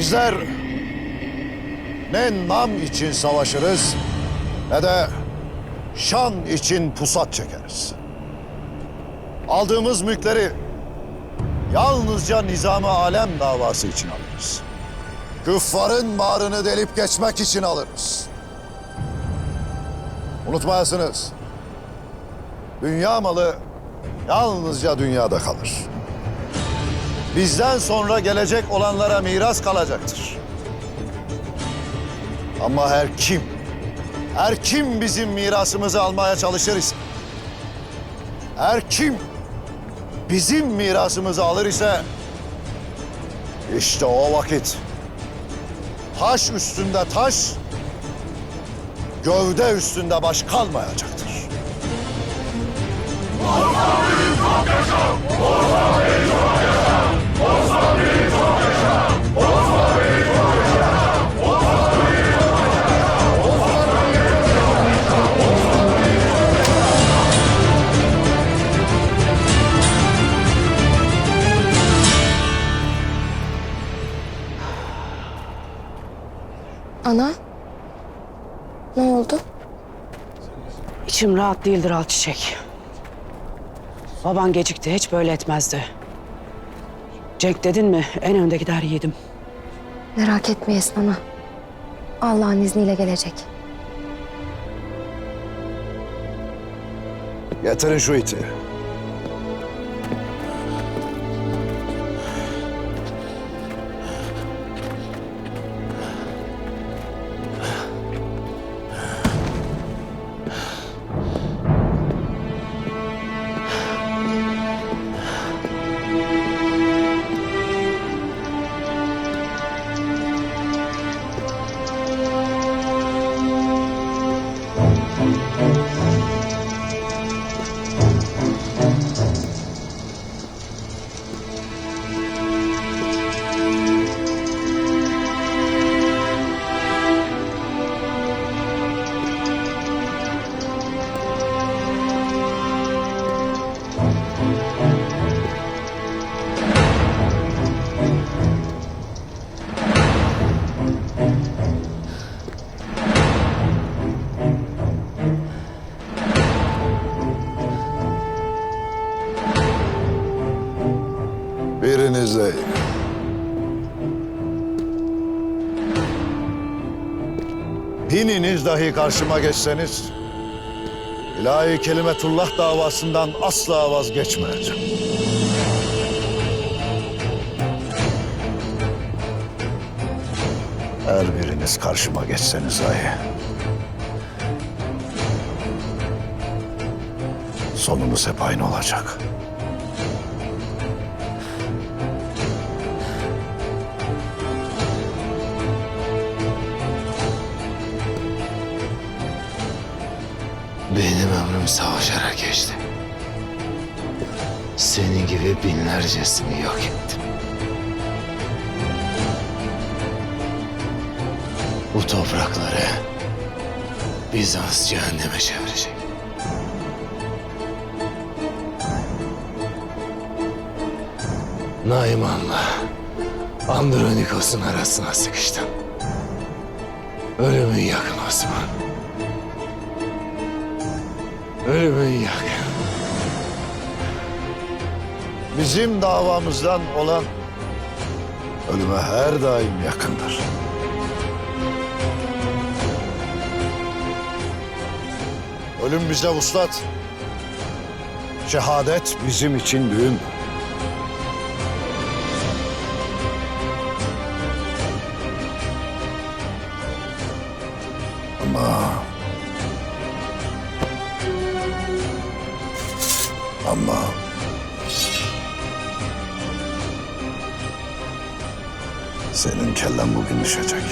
Bizler ne nam için savaşırız ne de şan için pusat çekeriz. Aldığımız mülkleri yalnızca nizam-ı alem davası için alırız. Küffarın bağrını delip geçmek için alırız. Unutmayasınız. Dünya malı yalnızca dünyada kalır. Bizden sonra gelecek olanlara miras kalacaktır. Ama her kim, her kim bizim mirasımızı almaya çalışır her kim bizim mirasımızı alır ise, işte o vakit taş üstünde taş, gövde üstünde baş kalmayacaktır. Ana? Ne oldu? İçim rahat değildir al çiçek. Baban gecikti hiç böyle etmezdi. Cenk dedin mi en önde gider yedim. Merak etmeyesin ana. Allah'ın izniyle gelecek. Getirin şu iti. Değil. Bininiz dahi karşıma geçseniz... ...ilahi kelimetullah davasından asla vazgeçmeyeceğim. Her biriniz karşıma geçseniz dahi... ...sonumuz hep aynı olacak. Benim ömrüm savaşarak geçti. Senin gibi binlercesini yok ettim. Bu toprakları Bizans cehenneme çevirecek. Naiman'la Andronikos'un arasına sıkıştım. Ölümün yakın Osman. Ölümün yakın. Bizim davamızdan olan ölüme her daim yakındır. Ölüm bize uslat. Şehadet bizim için düğün. Ama... Ama... Senin kellen bugün düşecek.